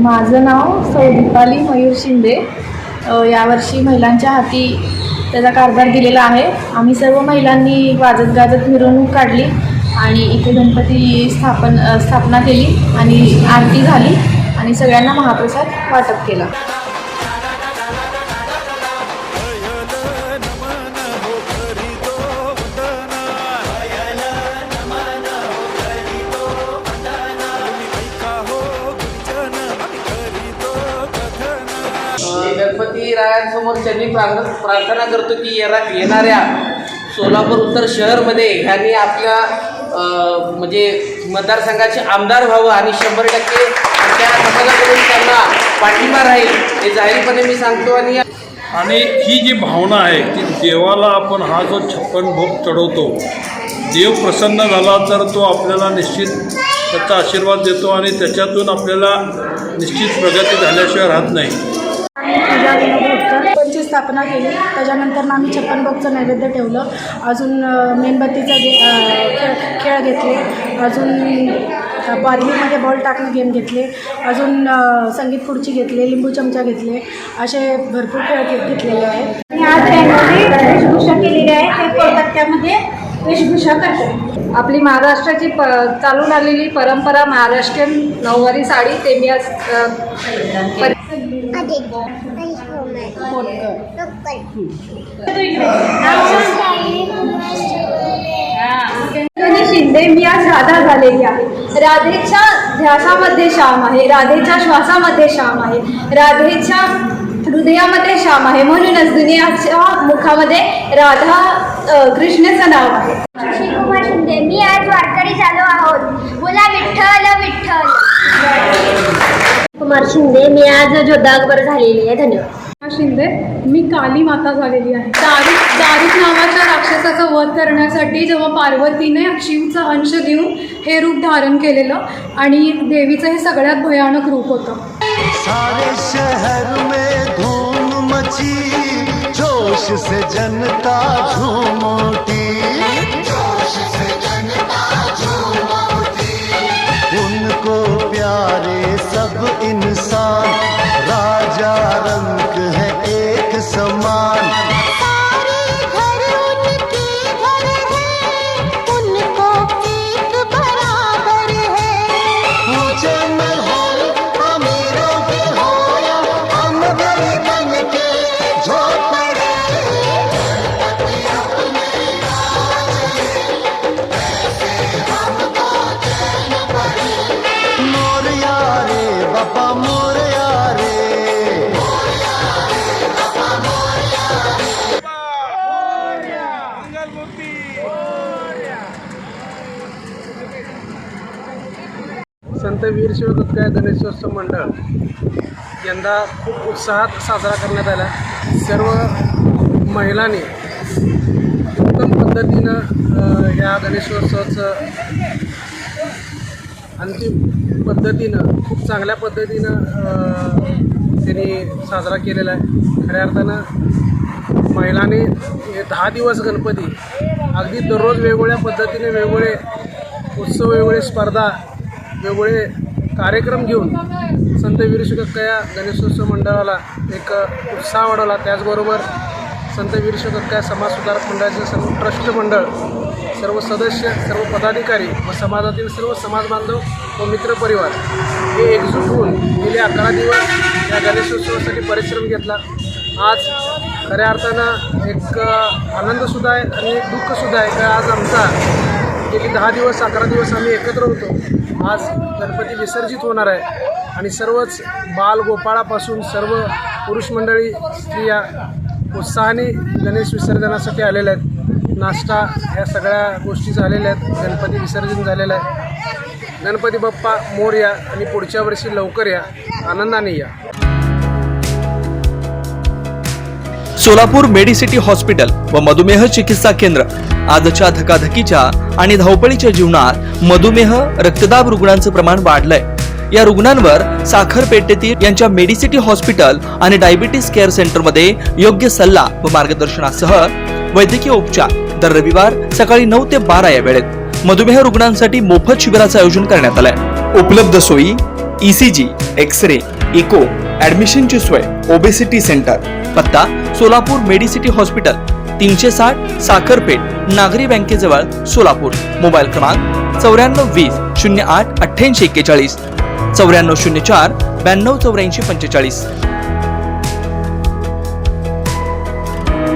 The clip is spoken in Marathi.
माझं नाव सौ दीपाली मयूर शिंदे. यावर्षी महिलांच्या हाती त्याचा कारभार दिलेला आहे. आम्ही सर्व महिलांनी वाजत गाजत मिरवणूक काढली आणि इथे गणपती स्थापन स्थापना केली आणि आरती झाली आणि सगळ्यांना महाप्रसाद वाटप केला. गणपती त्यांनी प्रार्थना करतो की येणार येणाऱ्या सोलापूर उत्तर शहरमध्ये ह्यांनी आपल्या म्हणजे मतदारसंघाचे आमदार व्हावं आणि शंभर टक्के त्या समाजाकडून त्यांना पाठिंबा राहील हे जाहीरपणे मी सांगतो आणि आणि ही जी भावना आहे की देवाला आपण हा जो छप्पन भोग चढवतो देव प्रसन्न झाला तर तो आपल्याला निश्चित त्याचा आशीर्वाद देतो आणि त्याच्यातून आपल्याला निश्चित प्रगती झाल्याशिवाय राहत नाही. स्थापना केली. त्याच्यानंतर आम्ही छप्पन भोगचं नैवेद्य ठेवलं. अजून मेणबत्तीचा गे खेळ खेळ घेतले. अजून बादलीमध्ये बॉल टाकणं गेम घेतले. अजून संगीत खुर्ची घेतले लिंबू चमचा घेतले. असे भरपूर खेळ घेतलेले आहेत. आणि आज रंगोली वेशभूषा केलेली कोलकात्यामध्ये वेशभूषा करतात आपली महाराष्ट्राची प चालून आलेली परंपरा महाराष्ट्रीयन नऊवारी साडी ते मी आज शिंदे मी आज राधा झालेली आहे. राधेच्या ध्यासामध्ये श्याम आहे राधेच्या श्वासामध्ये श्याम आहे. राधेच्या हृदयामध्ये श्याम आहे. म्हणूनच दुनियाच्या मुखामध्ये राधा कृष्णाचं नाव आहे. शिवकुमार शिंदे मी आज वारकरी झालो आहोत. बोला विठ्ठल विठ्ठल. कुमार शिंदे मी आज जोधा अकबर झालेली आहे. धन्यवाद. शिंदे मी काली माता झालेली आहे. दारुक दारुक नावाच्या राक्षसाचा वध करण्यासाठी जेव्हा पार्वतीने शिवचा अंश घेऊन हे रूप धारण केलेलं आणि देवीचं हे सगळ्यात भयानक रूप होतं. सारे शहर में धूम मची जोश से जनता झूम उठी। उनको बाबा मोरया रे संत वीरशिव काय गणेशोत्सव मंडळ यंदा खूप उत्साहात साजरा करण्यात आला. सर्व महिलांनी उत्तम पद्धतीनं अ, या गणेशोत्सवाचं अंतिम पद्धतीनं खूप चांगल्या पद्धतीनं त्यांनी साजरा केलेला आहे. खऱ्या अर्थानं महिलांनी हे दहा दिवस गणपती अगदी दररोज वेगवेगळ्या पद्धतीने वेगवेगळे उत्सव वेगवेगळे स्पर्धा वेगवेगळे कार्यक्रम घेऊन संत वीरशुकक्का या गणेशोत्सव मंडळाला एक उत्साह वाढवला. त्याचबरोबर संत वीरशुकक्का या समाजसुधारक मंडळाचे सर्व ट्रस्ट मंडळ सर्व सदस्य सर्व पदाधिकारी व समाजातील सर्व समाज बांधव व मित्रपरिवार हे एकजूट होऊन गेले अकरा दिवस या गणेशोत्सवासाठी परिश्रम घेतला. आज खऱ्या अर्थानं एक आनंदसुद्धा आहे आणि एक दुःखसुद्धा आहे. का आज आमचा गेली दहा दिवस अकरा दिवस आम्ही एकत्र होतो. आज गणपती विसर्जित होणार आहे आणि सर्वच बाल गोपाळापासून सर्व पुरुष मंडळी स्त्रिया उत्साहाने गणेश विसर्जनासाठी आलेल्या आहेत. नाश्ता ह्या सगळ्या गोष्टी झालेल्या आहेत. गणपती विसर्जन झालेलं आहे. गणपती बाप्पा मोर या आणि पुढच्या वर्षी लवकर या. आनंदाने या. सोलापूर मेडिसिटी हॉस्पिटल व मधुमेह चिकित्सा केंद्र. आजच्या धकाधकीच्या आणि धावपळीच्या जीवनात मधुमेह रक्तदाब रुग्णांचं प्रमाण वाढलंय. या रुग्णांवर साखरपेटेतील यांच्या मेडिसिटी हॉस्पिटल आणि डायबिटीस केअर सेंटरमध्ये योग्य सल्ला व मार्गदर्शनासह वैद्यकीय उपचार. दर रविवार सकाळी नऊ ते बारा या वेळेत. मधुमेह रुग्णांसाठी मोफत शिबिराचं आयोजन करण्यात आलंय. उपलब्ध सोयी ईसीजी एक्स रे इको ऍडमिशनची सोय ओबेसिटी सेंटर पत्ता सोलापूर मेडिसिटी हॉस्पिटल तीनशे साठ साखरपेठ नागरी बँकेजवळ सोलापूर. मोबाईल क्रमांक चौऱ्याण्णव वीस शून्य आठ अठ्ठ्याऐंशी एक्केचाळीस. चौऱ्याण्णव शून्य चार ब्याण्णव चौऱ्याऐंशी पंचेचाळीस.